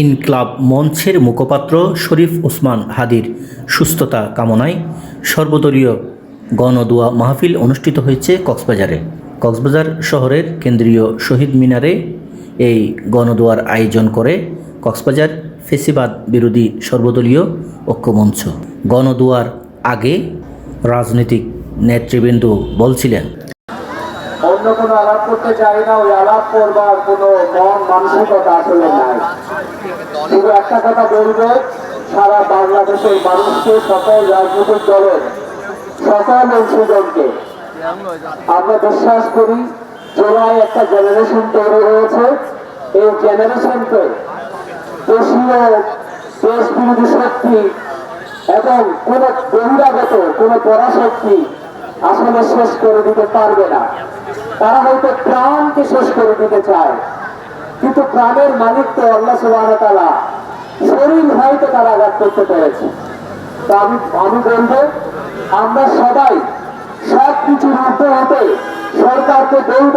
ইনক্লাব মঞ্চের মুখপাত্র শরীফ ওসমান হাদির সুস্থতা কামনায় সর্বদলীয় গণদুয়া মাহফিল অনুষ্ঠিত হয়েছে কক্সবাজারে। কক্সবাজার শহরের কেন্দ্রীয় শহীদ মিনারে এই গণদুয়ার আয়োজন করে কক্সবাজার ফেসিবাদ বিরোধী সর্বদলীয় ঐক্যমঞ্চ। গণদুয়ার আগে রাজনৈতিক নেতৃবৃন্দ বলছিলেন, অন্য কোনো আলাপ করতে চাই না, ওই আলাপ করবার কোনো মন মানসিকতা আসলে নাই। শুধু একটা কথা সারা বাংলাদেশের মানুষকে সকল রাজনৈতিক দলের, সকল অংশীজনকে। আমরা বিশ্বাস করি, জুলাই একটা জেনারেশন তৈরি হয়েছে। এই জেনারেশনকে দেশীয় দেশ বিরোধী শক্তি এবং কোন বহিরাগত, কোন পরাশক্তি আসলে শেষ করে দিতে পারবে না। তারা হয়তো প্রাণকে শেষ করে দিতে চায়। কিন্তু প্রাণের মালিক তো আল্লাহ সুবাহ তালা শরীর হয়তো তারা আঘাত করতে পেরেছে। তো আমি আমি বলব, আমরা সবাই সব কিছুর ঊর্ধ্বে হতে সরকারকে বলব,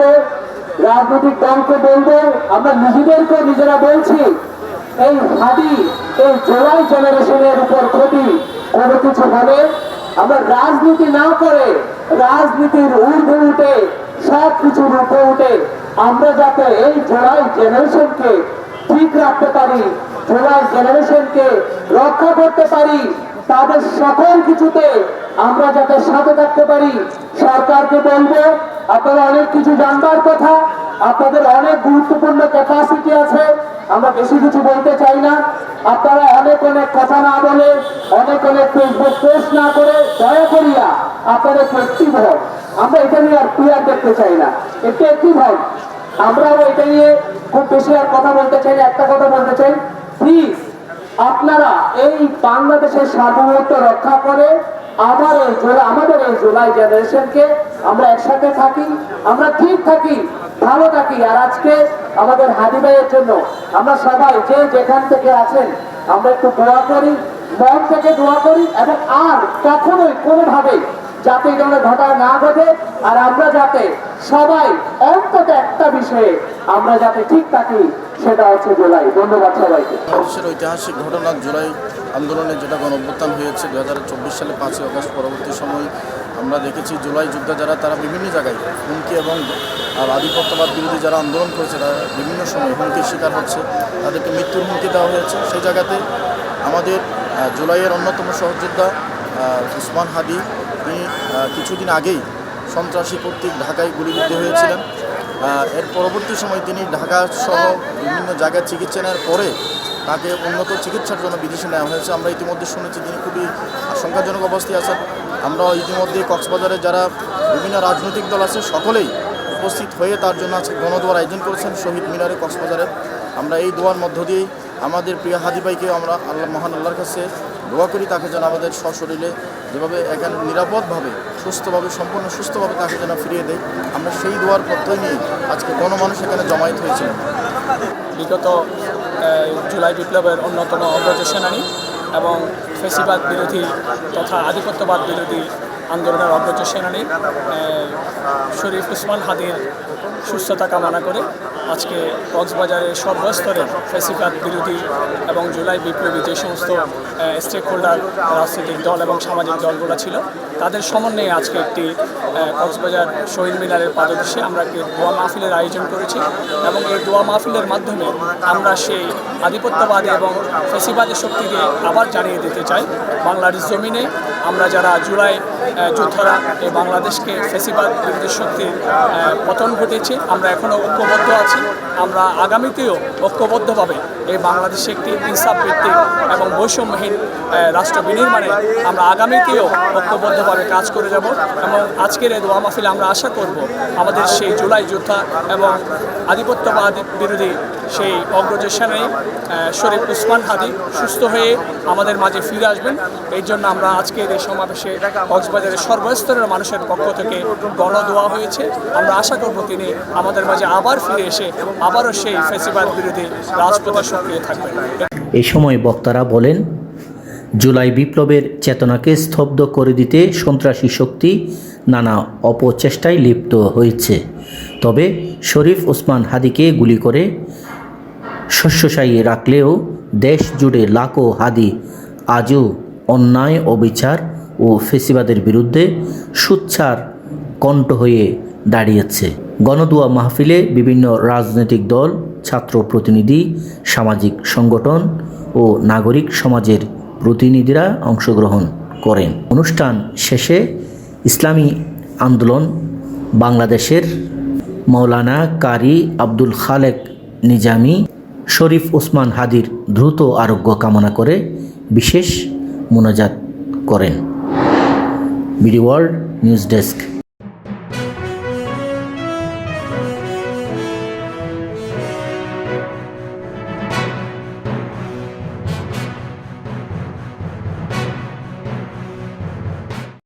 রাজনৈতিক দলকে বলব, আমরা নিজেদেরকে নিজেরা বলছি, এই হাদি, এই জোলাই জেনারেশনের উপর ক্ষতি কোনো কিছু হলে আমরা রাজনীতি না করে রাজনীতির ঊর্ধ্বে উঠে সব কিছুর উপরে উঠে আমরা যাতে এই জোলাই জেনারেশনকে ঠিক রাখতে পারি জোলাই জেনারেশনকে রক্ষা করতে পারি, তাদের সকল কিছুতে আমরা যাতে সাথে থাকতে পারি। সরকারকে বলব, আপনারা অনেক কিছু জানবার কথা, আপনাদের অনেক গুরুত্বপূর্ণ ক্যাপাসিটি আছে। আমরা বেশি কিছু বলতে চাই না। আপনারা অনেক অনেক কথা না বলে, অনেক অনেক ফেসবুক পোস্ট না করে দয়া করিয়া আপনারা একটু হন আমরা এটা নিয়ে আর ক্লিয়ার দেখতে চাই না। একটু অ্যাক্টিভ হন আমরাও এটা নিয়ে খুব বেশি আর কথা বলতে চাই একটা কথা বলতে চাই। প্লিজ আপনারা এই বাংলাদেশের সার্বভৌমত্ব রক্ষা করে আবার এই জুলাই আমাদের এই জুলাই জেনারেশনকে আমরা একসাথে থাকি, আমরা ঠিক থাকি, ভালো থাকি। আর আজকে আমাদের হাদি ভাইয়ের জন্য। আমরা সবাই যে যেখান থেকে আছেন, আমরা একটু দোয়া করি, মন থেকে দোয়া করি এবং আর কখনোই কোনোভাবে যাতে এই ধরনের ঘটনা না ঘটে আর আমরা যাতে সবাই অন্তত একটা বিষয়ে আমরা যাতে ঠিক থাকি, সেটা হচ্ছে জুলাই। ধন্যবাদ সবাইকে। ঐতিহাসিক ঘটনা জুলাই আন্দোলনে যেটা গণ হয়েছে দু হাজার চব্বিশ সালে পাঁচই অগস্ট পরবর্তী সময় আমরা দেখেছি জুলাই যুদ্ধ যারা, তারা বিভিন্ন জায়গায় হুমকি এবং আধিপত্যবাদ বিরোধী যারা আন্দোলন করেছে, তারা বিভিন্ন সময় হুমকির শিকার হচ্ছে। তাদেরকে মৃত্যুর হুমকি দেওয়া হয়েছে। সেই জায়গাতে আমাদের জুলাইয়ের অন্যতম সহযোদ্ধা উসমান হাদি, তিনি কিছুদিন আগেই সন্ত্রাসী কর্তৃক ঢাকায় গুলিবিদ্ধ হয়েছিলেন। এর পরবর্তী সময় তিনি ঢাকা সহ বিভিন্ন জায়গায় চিকিৎসা নেওয়ার পরে তাকে উন্নত চিকিৎসার জন্য বিদেশে নেওয়া হয়েছে। আমরা ইতিমধ্যে শুনেছি তিনি খুবই আশঙ্কাজনক অবস্থায় আছেন। আমরা ইতিমধ্যে কক্সবাজারে যারা বিভিন্ন রাজনৈতিক দল আছে, সকলেই উপস্থিত হয়ে তার জন্য আজকে গণদোয়ার আয়োজন করেছেন শহীদ মিনারে, কক্সবাজারে। আমরা এই দোয়ার মধ্য দিয়েই আমাদের প্রিয় হাদি ভাইকে আমরা আল্লাহ, মহান আল্লাহর কাছে দোয়া করি, তাকে যেন আমাদের সশরীরে যেভাবে এখানে নিরাপদভাবে, সুস্থভাবে, সম্পূর্ণ সুস্থভাবে তাকে যেন ফিরিয়ে দেয়। আমরা সেই দোয়ার প্রত্যয় নিয়ে আজকে গণমানুষ এখানে জমায়েত হয়েছিলেন বিগত জুলাই বিপ্লবের অন্যতম অগ্রজ সেনানী এবং ফেসিবাদ বিরোধী তথা আধিপত্যবাদ বিরোধী আন্দোলনের অগ্রজ সেনানী শরীফ উসমান হাদির সুস্থতা কামনা করে আজকে কক্সবাজারের সর্বস্তরের ফেসিবাদ বিরোধী এবং জুলাই বিপ্লবী যে সমস্ত স্টেক হোল্ডার রাজনৈতিক দল এবং সামাজিক দলগুলো ছিল, তাদের সমন্বয়ে আজকে একটি কক্সবাজার শহীদ মিনারের পাদদেশে আমরা একটি দোয়া মাহফিলের আয়োজন করেছি এবং এই দোয়া মাহফিলের মাধ্যমে আমরা সেই আধিপত্যবাদী এবং ফেসিবাদের শক্তিকে আবার জানিয়ে দিতে চাই। বাংলার জমিনে আমরা যারা জুলাই যোদ্ধারা এই বাংলাদেশকে ফেসিবাদ বিরোধী শক্তির পতন ঘটেছে আমরা এখনও ঐক্যবদ্ধ আছি। আমরা আগামীতেও ঐক্যবদ্ধভাবে এই বাংলাদেশে একটি ইনসাফ ভিত্তিক এবং বৈষম্যহীন রাষ্ট্র বিনির্মাণে আমরা আগামীতেও ঐক্যবদ্ধভাবে কাজ করে যাব এবং আজকের এই দোয়া মাহফিলে আমরা আশা করব আমাদের সেই জুলাই যোদ্ধা এবং আধিপত্যবাদ বিরোধী সেই অগ্রজ সেনানী আহ, শরীফ উসমান হাদি সুস্থ হয়ে আমাদের মাঝে ফিরে আসবেন। এই জন্য আমরা আজকের এই সমাবেশে কক্সবাজারের সর্বস্তরের মানুষের পক্ষ থেকে গণ দেওয়া হয়েছে। আমরা আশা করব তিনি আমাদের মাঝে আবার ফিরে এসে আবারও সেই ফেসিবাদ বিরোধী রাজপথে এই সময় বক্তারা বলেন, জুলাই বিপ্লবের চেতনাকে স্তব্ধ করে দিতে সন্ত্রাসী শক্তি নানা অপচেষ্টায় লিপ্ত হয়েছে। তবে শরীফ ওসমান হাদিকে গুলি করে শস্যশায়ী রাখলেও দেশ জুড়ে লাখো হাদি আজও অন্যায়, অবিচার ও ফেসিবাদের বিরুদ্ধে সুচ্ছার কণ্ঠ হয়ে দাঁড়িয়েছে। গণদুয়া মাহফিলে বিভিন্ন রাজনৈতিক দল ছাত্র প্রতিনিধি, সামাজিক সংগঠন ও নাগরিক সমাজের প্রতিনিধিরা অংশগ্রহণ করেন। অনুষ্ঠান শেষে ইসলামী আন্দোলন বাংলাদেশের মৌলানা কারি আব্দুল খালেক নিজামি, শরীফ ওসমান হাদির দ্রুত আরোগ্য কামনা করে বিশেষ মোনাজাত করেন। BD world news desk.